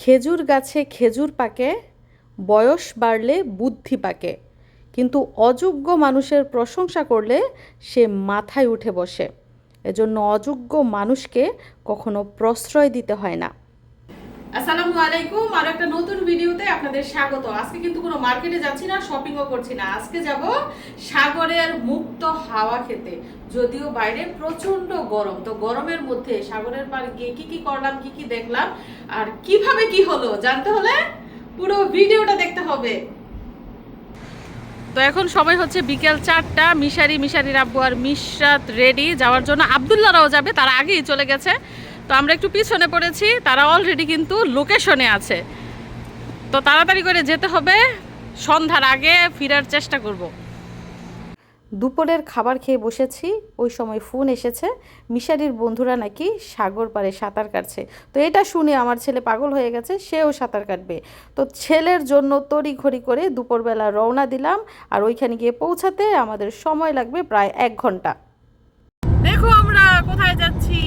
খেজুর গাছে খেজুর পাকে, বয়স বাড়লে বুদ্ধি পাকে। কিন্তু অযোগ্য মানুষের প্রশংসা করলে সে মাথায় উঠে বসে। এজন্য অযোগ্য মানুষকে কখনো প্রশ্রয় দিতে হয় না। আসসালামু আলাইকুম, আর একটা নতুন ভিডিওতে আপনাদের স্বাগত। আজকে কিন্তু কোনো মার্কেটে যাচ্ছি না, শপিংও করছি না। আজকে যাব সাগরের মুক্ত হাওয়া খেতে। যদিও বাইরে প্রচণ্ড গরম। তো গরমের মধ্যে সাগরের পার গিয়ে কি কি করলাম, কি কি দেখলাম আর কীভাবে কি হলো জানতে হলে পুরো ভিডিওটা দেখতে হবে। তো এখন সময় হচ্ছে বিকেল চারটা, মিশারি মিশারি রাব্বু আর মিশরাত রেডি যাওয়ার জন্য আবদুল্লারাও যাবে, তারা আগেই চলে গেছে। তো আমরা একটু পিছনে পড়েছি, তারা অলরেডি কিন্তু লোকেশনে আছে। তো তাড়াতাড়ি করে যেতে হবে, সন্ধ্যার আগে ফেরার চেষ্টা করব। দুপুরের খাবার খেয়ে বসেছি, ওই সময় ফোন এসেছে, মিশারির বন্ধুরা নাকি সাগর পাড়ে সাঁতার কাটছে। তো এটা শুনে আমার ছেলে পাগল হয়ে গেছে, সেও সাঁতার কাটবে। তো ছেলের জন্য তড়ি তড়িঘড়ি করে দুপুরবেলা রওনা দিলাম, আর ওইখানে গিয়ে পৌঁছাতে আমাদের সময় লাগবে প্রায় এক ঘণ্টা। দেখো আমরা কোথায় যাচ্ছি।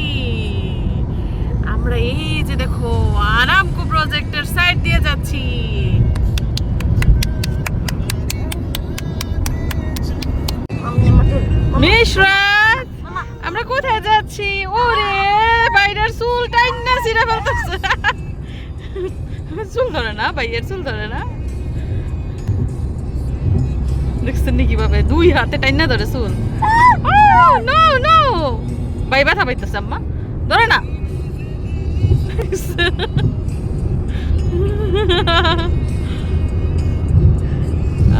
আমরা এই যে দেখো, আরামকো প্রজেক্টের সাইড দিয়ে যাচ্ছি। মিশরাত আমরা কোথায় যাচ্ছি? ওরে, বাইরের চুল টাইনা ছিঁড়ে ফেলতেছে। চুল ধরে না, বাইয়ের চুল ধরে না। দেখছেন নি কীভাবে দুই হাতে টাইনা ধরে চুল। নো নো বাই ব্যথা পাইতেছে আম্মা। ধরে না।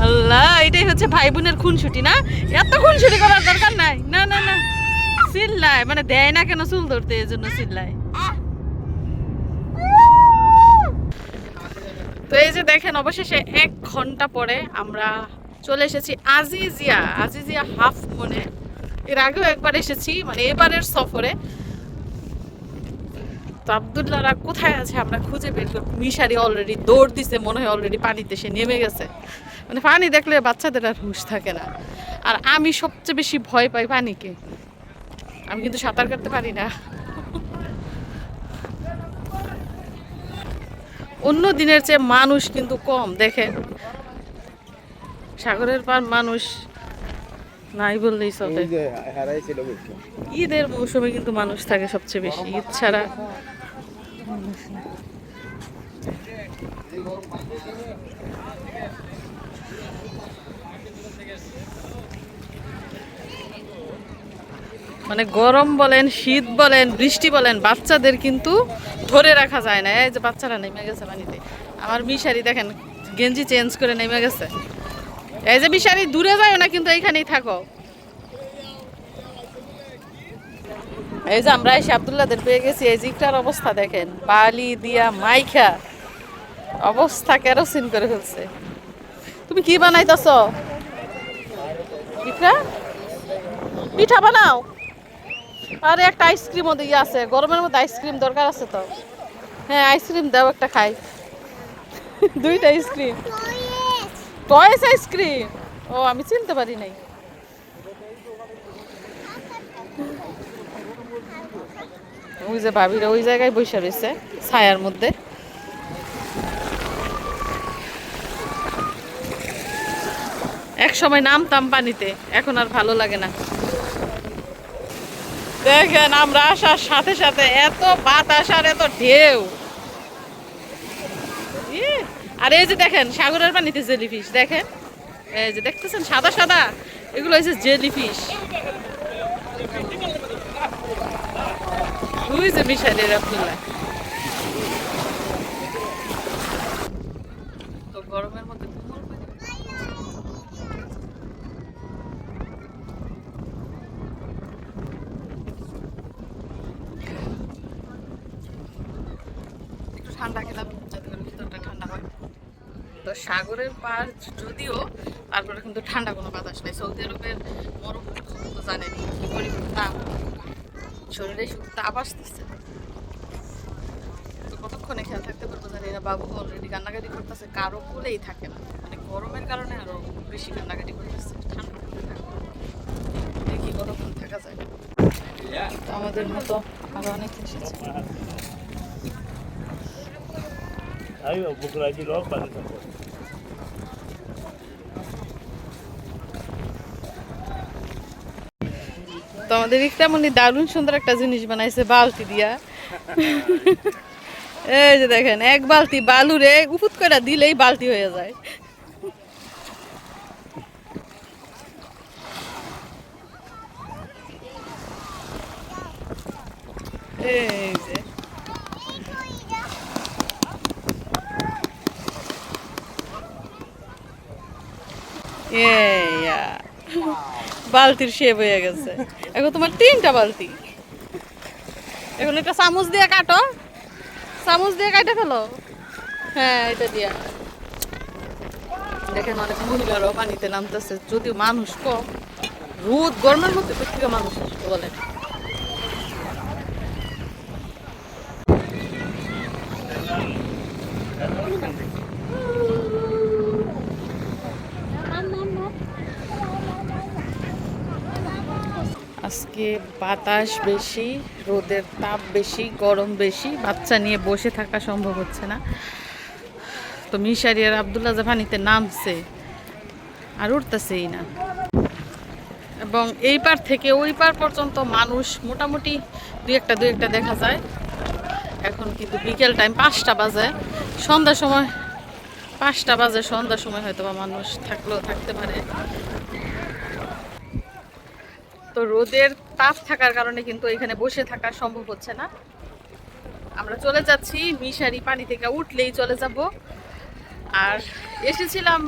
আল্লাহ, এটাই হচ্ছে ভাই বোনের খুনসুটি, না? এত খুনসুটি করার দরকার নাই। না না না। মানে দেয় না কেন চুল ধরতে এই জন্য তো এই যে দেখেন, অবশেষে এক ঘণ্টা পরে আমরা চলে এসেছি আজিজিয়া। আজিজিয়া হাফ মনে। এর আগেও একবার এসেছি মানে এবারের সফরে। তো আবদুল্লাহরা কোথায় আছে? আমরা খুঁজে বের মিশারি অলরেডি দৌড় দিছে, মনে হয় অলরেডি পানিতে সে নেমে গেছে। মানে পানি দেখলে বাচ্চাদের আর হুঁশ থাকে না। আর আমি সবচেয়ে বেশি ভয় পাই পানিকে। আমি কিন্তু সাঁতার কাটতে পারি না। অন্য দিনের চেয়ে মানুষ কিন্তু কম, দেখেন। সাগরের পার মানুষ নাই বললেই চলে। ঈদের মৌসুমে কিন্তু মানুষ থাকে সবচেয়ে বেশি ঈদ ছাড়া। মানে গরম বলেন শীত বলেন বৃষ্টি বলেন বাচ্চাদের কিন্তু ধরে রাখা যায় না। এই যে বাচ্চারা নেমে গেছে পানিতে। আমার মিশারি দেখেন গেঞ্জি চেঞ্জ করে নেমে গেছে। এই যে মিশারি দূরে যায় না কিন্তু এইখানেই থাকো। এই যে আমরা এসে আবদুল্লাদের পেয়ে গেছি, এই জিকটার অবস্থা দেখেন। বালি দিয়া মাইখা। অবস্থা কেরোসিন করে ফেলছে। তুমি কি বানাইতেছ? পিঠা পিঠা বানাও। আরে একটা আইসক্রিমও দিয়ে আছে, গরমের মধ্যে আইসক্রিম দরকার আছে তো। হ্যাঁ আইসক্রিম দাও, একটা খাই। দুইটা আইসক্রিম। টয়েস আইসক্রিম ও, আমি চিনতে পারি নাই। ওই যে ভাবিরা ওই জায়গায় বসে রয়েছে, ছায়ার মধ্যে। এক সময় নামতাম পানিতে, এখন আর ভালো লাগে না। দেখেন আমরা আসার সাথে সাথে এত বাতাস আর এত ঢেউ। আর এই যে দেখেন, সাগরের পানিতে জেলিফিশ দেখেন? এই যে দেখতেছেন, সাদা সাদা। এগুলো হয়েছে জেলিফিশ ওই যে তো গরমের ঠান্ডা খেলাম যাতে করে ভিতরটা ঠান্ডা হয় তো সাগরের পার যদিও তারপরে কিন্তু ঠান্ডা কোনো বাতাস নেই। সৌদি আরবের মরুভূমি তো জানেনি কি পরিমাণ তাপ। শরীরে শুধু তাপ আসতেছে। তো কতক্ষণে খেয়াল থাকতে পারব জানি না। বাবু অলরেডি কান্নাকাটি করতেছে, কারও কোলেই থাকে না। মানে গরমের কারণে আরও বেশি কান্নাকাটি করতেছে, ঠান্ডা দেখি কতক্ষণ থাকা যায়। আমাদের মতো আরও অনেক এসেছে Aí eu দারুণ সুন্দর একটা জিনিস বানাইছে বালতি দিয়া। এই যে দেখেন, এক বালতি বালুরে উপুত করে দিলেই বালতি হয়ে যায়। এই যে ইয়া বালতির শেপ হয়ে গেছে। এখন তোমার তিনটা বালতি। এখন একটা চামচ দিয়ে কাটো। চামচ দিয়ে কাটে ফেলো। হ্যাঁ এটা দিয়া। দেখেন অনেক মহিলারাও পানিতে নামতেছে। যদিও মানুষ কম, রোদ গরমের মধ্যে থেকে মানুষ বলে। আজকে বাতাস বেশি, রোদের তাপ বেশি, গরম বেশি, বাচ্চা নিয়ে বসে থাকা সম্ভব হচ্ছে না। তো মিশারি আর আবদুল্লাহ জাফানিতে নামছে আর উঠতেছেই না। এবং এই পার থেকে ওই পার পর্যন্ত মানুষ মোটামুটি দুই একটা দুই একটা দেখা যায়। এখন কিন্তু বিকেল টাইম পাঁচটা বাজে। সন্ধ্যার সময়, পাঁচটা বাজে, সন্ধ্যার সময় হয়তো বা মানুষ থাকলেও থাকতে পারে। তো রোদের তাপ থাকার কারণে কিন্তু এখানে বসে থাকা সম্ভব হচ্ছে না। আমরা চলে যাচ্ছি মিশারি পানি থেকে উঠলেই চলে যাব। আর এসেছিলাম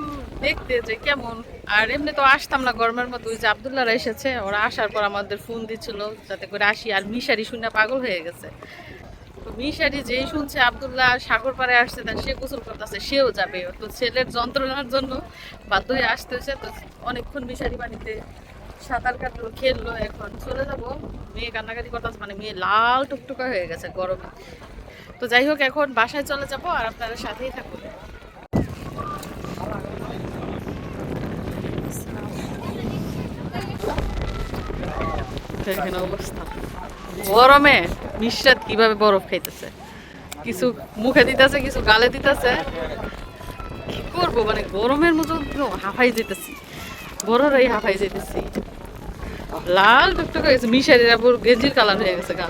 দেখতে যে কেমন। আর এমনি তো আসতাম না গরমের মতো ওই যে আবদুল্লাহরা এসেছে, ওরা আসার পর আমাদের ফোন দিচ্ছিল যাতে করে আসি, আর মিশারি শুনে পাগল হয়ে গেছে। তো মিশারি যেই শুনছে আবদুল্লাহ সাগর পাড়ে আসছে, তার সে গোসল করতেছে, সেও যাবে। তো ছেলের যন্ত্রণার জন্য বাধ্য হয়ে আসতে হয়েছে তো অনেকক্ষণ মিশারি পানিতে সাঁতার কাটলো, খেললো এখন। চলে যাব। মেয়ে কান্নাকাটি করতেছে মানে মেয়ে লাল টুকটুকা হয়ে গেছে গরমে। তো যাই হোক, এখন বাসায় চলে যাব আর আপনারা সাথেই থাকুন অবস্থা। গরমে মিশ্রাত কীভাবে বরফ খাইতেছে? কিছু মুখে দিতেছে, কিছু গালে দিতেছে। কি করব মানে গরমের মতো হাঁফাই যেতেছি। বড়রাই হাঁফাই যেতেছি। লাল টুকটুক হয়ে গেছে মিশারির আবার গেঞ্জির কালার হয়ে গেছে গা।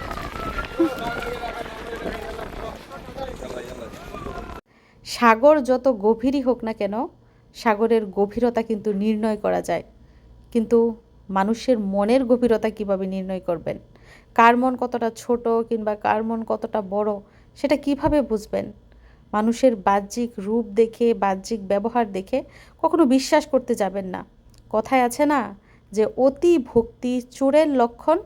সাগর যত গভীরই হোক না কেন, সাগরের গভীরতা কিন্তু নির্ণয় করা যায়। কিন্তু মানুষের মনের গভীরতা কীভাবে নির্ণয় করবেন? কার মন কতটা ছোট কিংবা কার মন কতটা বড়, সেটা কীভাবে বুঝবেন? মানুষের বাহ্যিক রূপ দেখে, বাহ্যিক ব্যবহার দেখে কখনো বিশ্বাস করতে যাবেন না। কথায় আছে না যে অতি ভক্তি, চোরের লক্ষণ।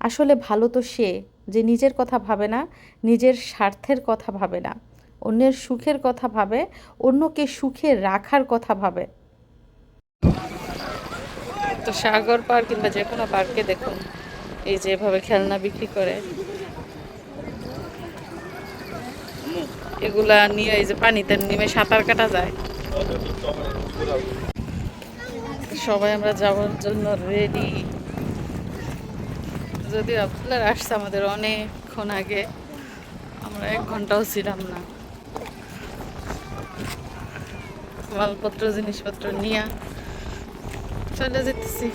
আসলে ভালো তো সে যে নিজের কথা ভাবে না, নিজের স্বার্থের কথা ভাবে না। অন্যের সুখের কথা ভাবে, অন্যকে সুখে রাখার কথা ভাবে। তো সাগর পার্ক কিংবা যে কোনো পার্কে দেখুন, এই যে এভাবে খেলনা বিক্রি করে। এগুলা নিয়ে এই যে পানিতে নেমে সাঁতার কাটা যায়। সবাই আমরা যাওয়ার জন্য রেডি যদি আপনার আসছে আমাদের অনেকক্ষণ আগে, আমরা এক ঘন্টাও ছিলাম না। মালপত্র, জিনিসপত্র নিয়ে চলে যেতেছি।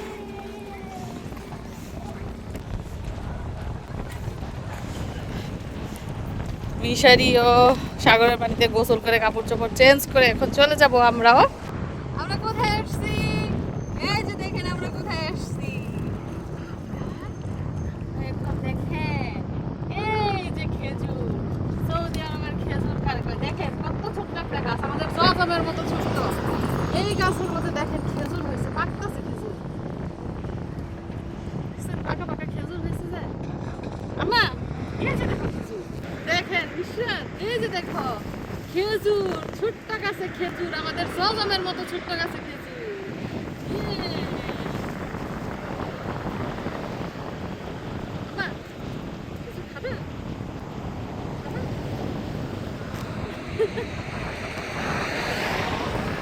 মিশারি ও সাগরের পানিতে গোসল করে কাপড় চোপড় চেঞ্জ করে এখন চলে যাব আমরাও। আমরা কোথায় আসছি এই যে দেখেন আমরা কোথায় আসছি একদম দেখেন এই যে খেজুর সৌদি আরবের খেজুর কারখানা দেখেন কত ছোট্ট একটা গাছ আমাদের মতো ছোট এই গাছের মধ্যে দেখেন খেজুর হয়েছে, পাকতাছে খেজুর। পাকা পাকা খেজুর হয়েছে যে। আমা এই যে দেখো খেজুর। দেখেন, ঈশ্বর, এই যে দেখো। খেজুর, ছোট্ট গাছে খেজুর, আমাদের সজামের মতো ছোট্ট গাছে খেজুর ইয়ে। আমা, কিছু খাবে? খাবে?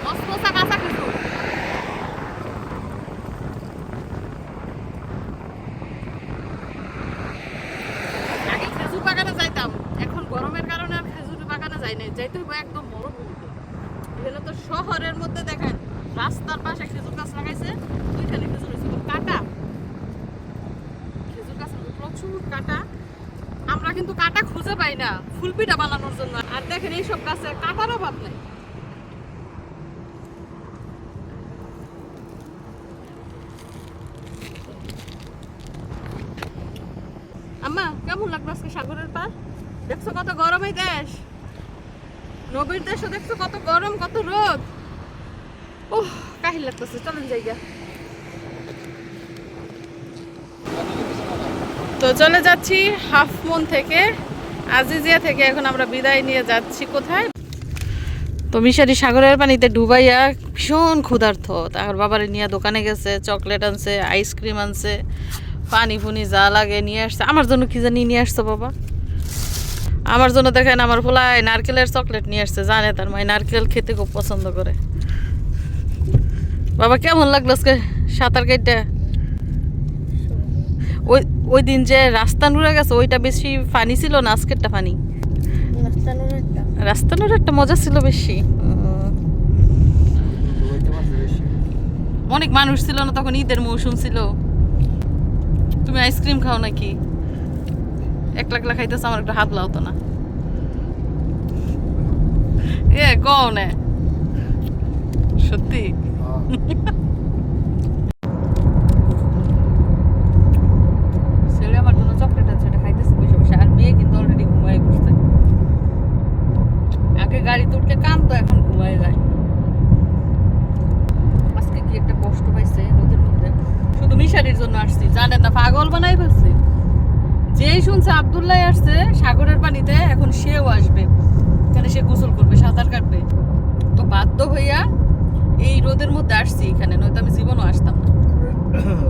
মসমসা কাঁচা খেজুর আগে খেজুর বাগানে যাইতাম এখন গরমের কারণে আর খেজুর বাগানে যাই যায় নাই যাইতে হবে একদম মরুভূমিতে এখানে তো শহরের মধ্যে দেখেন রাস্তার পাশে খেজুর গাছ লাগাইছে ওইখানে খেজুর হয়েছে কিন্তু কাটা খেজুর গাছের মধ্যে প্রচুর কাটা আমরা কিন্তু কাটা খুঁজে পাই না ফুলপিঠা বানানোর জন্য আর দেখেন এইসব গাছে কাটার অভাব নেই। আম্মা, কেমন লাগল আজকে সাগরের পার দেখছ কত গরম এই দেশ? নবীর দেশও দেখছ কত গরম, কত রোদ। ওহ কাহিল লাগতেছে, চলেন জায়গা। তো চলে যাচ্ছি হাফ মুন থেকে। আজিজিয়া থেকে এখন আমরা বিদায় নিয়ে যাচ্ছি। কোথায়? তো মিশারি সাগরের পানিতে ডুবাইয়া ভীষণ ক্ষুধার্থ তার বাবার নিয়ে দোকানে গেছে, চকলেট আনছে, আইসক্রিম আনছে, পানি ফুনি যা লাগে নিয়ে আসছে। আমার জন্য কি জানি নিয়ে আসছো বাবা? আমার জন্য দেখেন আমার পোলায় নারকেলের চকলেট নিয়ে আসছে, জানে তার মায় নারকেল খেতে খুব পছন্দ করে। বাবা, কেমন লাগল আজকে সাঁতার কেটে ওই ওই দিন যে রাস্তা নুড়ে গেছে ওইটা বেশি ফানি ছিল না আজকেরটা ফানি রাস্তা একটা মজা ছিল বেশি। অনেক মানুষ ছিল না তখন ঈদের মৌসুম ছিল। তুমি আইসক্রিম খাও নাকি? একলা একলা খাইতেছ আমার একটা হাত লাও তো না। এ কও না। সত্যি ছেলে আমার জন্য চকলেট আছে এটা খাইতেছে বসে বসে আর মেয়ে কিন্তু অলরেডি ঘুমায় বসছে আগে গাড়ি তুটকে কামতো এখন ঘুমায় যায়। আজকে কি একটা কষ্ট পাইছে রোদের মধ্যে? শুধু মিশারির জন্য আসছি জানেন না পাগল বানাই ফেলছে। যেই শুনছে আবদুল্লাহ আসছে সাগরের পানিতে এখন সেও আসবে। এখানে সে গোসল করবে সাঁতার কাটবে। তো বাধ্য হইয়া এই রোদের মধ্যে আসছি এখানে নয়তো আমি জীবনও আসতাম না।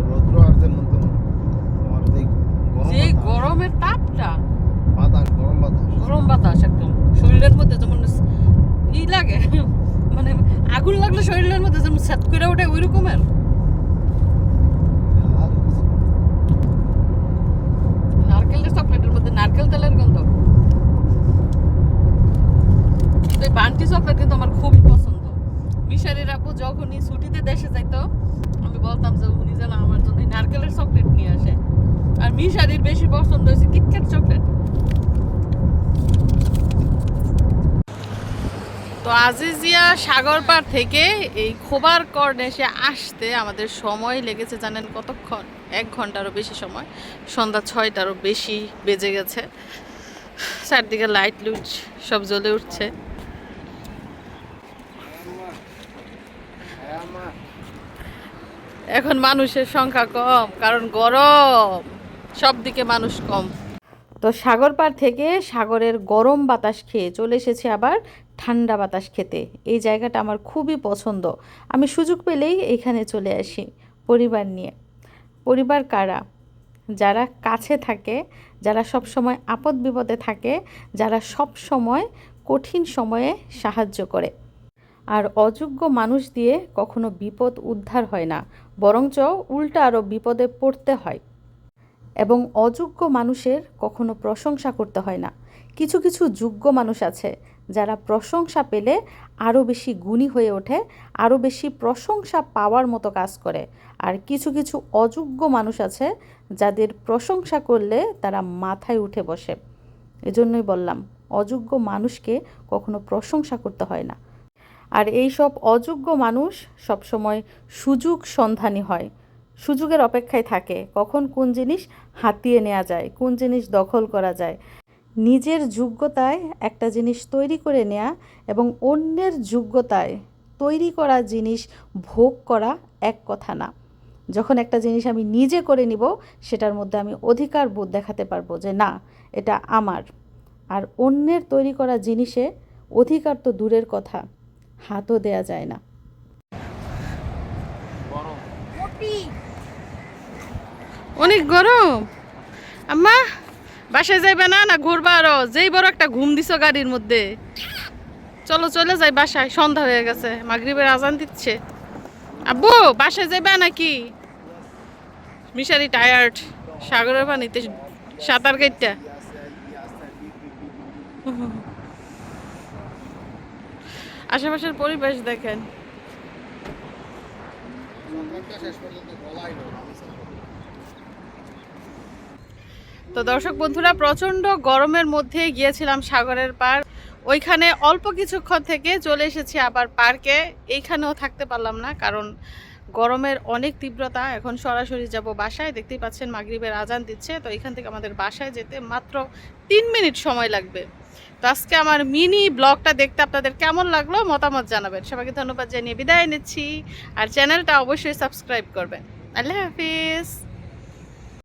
রৌদ্র যে গরমের তাপটা বাতাস গরম বাতাস। গরম বাতাস শরীরের মধ্যে যেমন ই লাগে মানে আগুন লাগলে শরীরের মধ্যে যেমন সেট করে ওঠে ওই রকমের নারকেলের চকলেটের মধ্যে, নারকেল তেলের গন্ধ। বান্টি চকলেট কিন্তু আমার খুবই পছন্দ। মিশারির আপু যখনই ছুটিতে দেশে যাইতো, আমি বলতাম যে উনি যেন আমার জন্য নারকেলের চকলেট নিয়ে আসে। আর মিশারির বেশি পছন্দ হয়েছে কিটক্যাট চকলেট। তো আজিজিয়া সাগর পার থেকে এই খোবার কর্নেশে আসতে আমাদের সময় লেগেছে জানেন কতক্ষণ? এক ঘন্টারও বেশি সময়। সন্ধ্যা ছয়টারও বেশি বেজে গেছে। চারদিকে লাইট লুট, সব জ্বলে উঠছে। এখন মানুষের সংখ্যা কম, কারণ গরম, সব দিকে মানুষ কম। তো সাগর পার থেকে সাগরের গরম বাতাস খেয়ে চলে এসেছি আবার ঠান্ডা বাতাস খেতে। এই জায়গাটা আমার খুবই পছন্দ। আমি সুযোগ পেলেই এখানে চলে আসি পরিবার নিয়ে। পরিবার কারা? যারা কাছে থাকে, যারা সব সময় আপদ বিপদে থাকে, যারা সব সময় কঠিন সময়ে সাহায্য করে। আর অযোগ্য মানুষ দিয়ে কখনো বিপদ উদ্ধার হয় না, বরঞ্চ উল্টা আরও বিপদে পড়তে হয়। এবং অযোগ্য মানুষের কখনো প্রশংসা করতে হয় না। কিছু কিছু যোগ্য মানুষ আছে যারা প্রশংসা পেলে আরও বেশি গুণী হয়ে ওঠে আরও বেশি প্রশংসা পাওয়ার মতো কাজ করে। আর কিছু কিছু অযোগ্য মানুষ আছে যাদের প্রশংসা করলে তারা মাথায় উঠে বসে। এজন্যই বললাম, অযোগ্য মানুষকে কখনো প্রশংসা করতে হয় না। আর এই সব অযোগ্য মানুষ সবসময় সুযোগ সন্ধানী হয়। সুযোগের অপেক্ষায় থাকে কখন কোন জিনিস হাতিয়ে নেওয়া যায়, কোন জিনিস দখল করা যায়। নিজের যোগ্যতায় একটা জিনিস তৈরি করে নেওয়া এবং অন্যের যোগ্যতায় তৈরি করা জিনিস ভোগ করা এক কথা না। যখন একটা জিনিস আমি নিজে করে নিব, সেটার মধ্যে আমি অধিকার বোধ দেখাতে পারব যে না, এটা আমার। আর অন্যের তৈরি করা জিনিসে অধিকার তো দূরের কথা, হাতও দেয়া যায় না। অনেক গরম। আম্মা, বাসায় যাইবে না না ঘুরবা আরও? যেই বড় একটা ঘুম দিছো গাড়ির মধ্যে। চলো, চলে যাই বাসায়, সন্ধ্যা হয়ে গেছে, মাগরিবের আজান দিচ্ছে। আব্বু, বাসায় যাইবা নাকি? মিশারি টায়ার্ড সাগরের পানিতে সাঁতার কাটটা আশেপাশের পরিবেশ দেখেন। শেষ পর্যন্ত তো দর্শক বন্ধুরা, প্রচণ্ড গরমের মধ্যে গিয়েছিলাম সাগরের পার ওইখানে অল্প কিছুক্ষণ থেকে চলে এসেছি আবার পার্কে। এইখানেও থাকতে পারলাম না কারণ গরমের অনেক তীব্রতা। এখন সরাসরি যাব বাসায়। দেখতেই পাচ্ছেন মাগরিবের আজান দিচ্ছে। তো এখান থেকে আমাদের বাসায় যেতে মাত্র তিন মিনিট সময় লাগবে। তো আজকে আমার মিনি ব্লগটা দেখতে আপনাদের কেমন লাগল মতামত জানাবেন। সবাইকে ধন্যবাদ জানিয়ে বিদায় নিচ্ছি। আর চ্যানেলটা অবশ্যই সাবস্ক্রাইব করবেন। আল্লাহ হাফিজ।